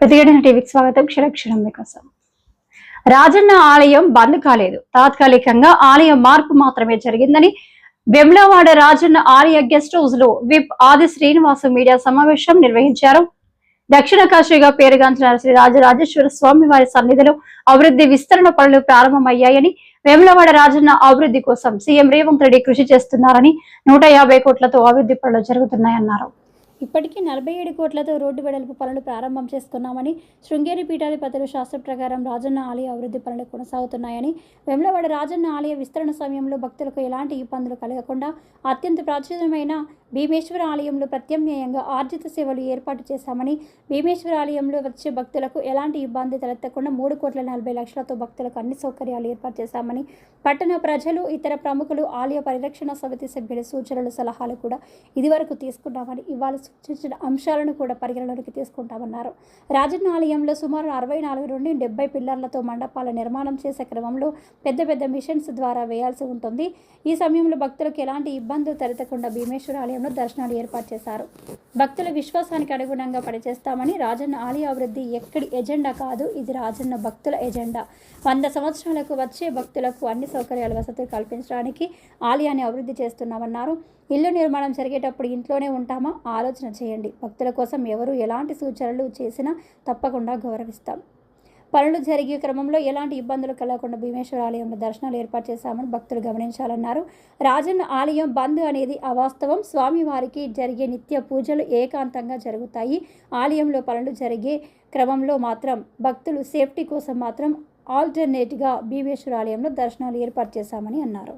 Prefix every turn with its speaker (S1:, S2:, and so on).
S1: ప్రతిఘటన టీవీకి స్వాగతం. క్షరక్షరం మీకోసం. రాజన్న ఆలయం బంద్ కాలేదు. తాత్కాలికంగా ఆలయం మార్పు మాత్రమే జరిగిందని వెమ్లవాడ రాజన్న ఆలయ గెస్ట్ హౌస్లో విప్ ఆది శ్రీనివాస మీడియా సమావేశం నిర్వహించారు. దక్షిణ కాశీగా పేరుగాంచిన శ్రీ రాజరాజేశ్వర స్వామి వారి సన్నిధిలో అభివృద్ధి విస్తరణ పనులు ప్రారంభమయ్యాయని వేములవాడ రాజన్న అభివృద్ధి కోసం సీఎం రేవంత్ రెడ్డి కృషి చేస్తున్నారని నూట యాభై కోట్లతో అభివృద్ధి పనులు జరుగుతున్నాయన్నారు.
S2: ఇప్పటికీ నలభై ఏడు కోట్లతో రోడ్డు వెడల్పు పనులు ప్రారంభం చేస్తున్నామని శృంగేరి పీఠాధిపతులు శాస్త్ర ప్రకారం రాజన్న ఆలయ అభివృద్ధి పనులు కొనసాగుతున్నాయని వెమ్లవాడ రాజన్న ఆలయ విస్తరణ సమయంలో భక్తులకు ఎలాంటి ఇబ్బందులు కలగకుండా అత్యంత ప్రాచుర్యమైన భీమేశ్వర ఆలయంలో ప్రత్యామ్నాయంగా ఆర్జిత సేవలు ఏర్పాటు చేశామని భీమేశ్వర ఆలయంలో వచ్చే భక్తులకు ఎలాంటి ఇబ్బంది తలెత్తకుండా మూడు కోట్ల నలభై లక్షలతో భక్తులకు అన్ని సౌకర్యాలు ఏర్పాటు చేశామని పట్టణ ప్రజలు ఇతర ప్రముఖులు ఆలయ పరిరక్షణ సమితి సభ్యుల సూచనలు సలహాలు కూడా ఇదివరకు తీసుకున్నామని ఇవాళ సూచించిన అంశాలను కూడా పరిగణలోకి తీసుకుంటామన్నారు. రాజన్న ఆలయంలో సుమారు అరవై నాలుగు నుండి డెబ్బై పిల్లర్లతో మండపాల నిర్మాణం చేసే క్రమంలో పెద్ద పెద్ద మిషన్స్ ద్వారా వేయాల్సి ఉంటుంది. ఈ సమయంలో భక్తులకు ఎలాంటి ఇబ్బందులు తలెత్తకుండా భీమేశ్వర ఆలయం ఆలయంలో దర్శనాలు ఏర్పాటు చేశారు. భక్తుల విశ్వాసానికి అనుగుణంగా పనిచేస్తామని రాజన్న ఆలయ అభివృద్ధి ఎక్కడి ఎజెండా కాదు ఇది రాజన్న భక్తుల ఎజెండా. వంద సంవత్సరాలకు వచ్చే భక్తులకు అన్ని సౌకర్యాల వసతులు కల్పించడానికి ఆలయాన్ని అభివృద్ధి చేస్తున్నామన్నారు. ఇల్లు నిర్మాణం జరిగేటప్పుడు ఇంట్లోనే ఉంటామా? ఆలోచన చేయండి. భక్తుల కోసం ఎవరు ఎలాంటి సూచనలు చేసినా తప్పకుండా గౌరవిస్తాం. పనులు జరిగే క్రమంలో ఎలాంటి ఇబ్బందులు కలగకుండా భీమేశ్వర ఆలయంలో దర్శనాలు ఏర్పాటు చేశామని భక్తులు గమనించాలన్నారు. రాజన్న ఆలయం బంద్ అనేది అవాస్తవం. స్వామివారికి జరిగే నిత్య పూజలు ఏకాంతంగా జరుగుతాయి. ఆలయంలో పనులు జరిగే క్రమంలో మాత్రం భక్తులు సేఫ్టీ కోసం మాత్రం ఆల్టర్నేట్గా భీమేశ్వర ఆలయంలో దర్శనాలు ఏర్పాటు చేశామని అన్నారు.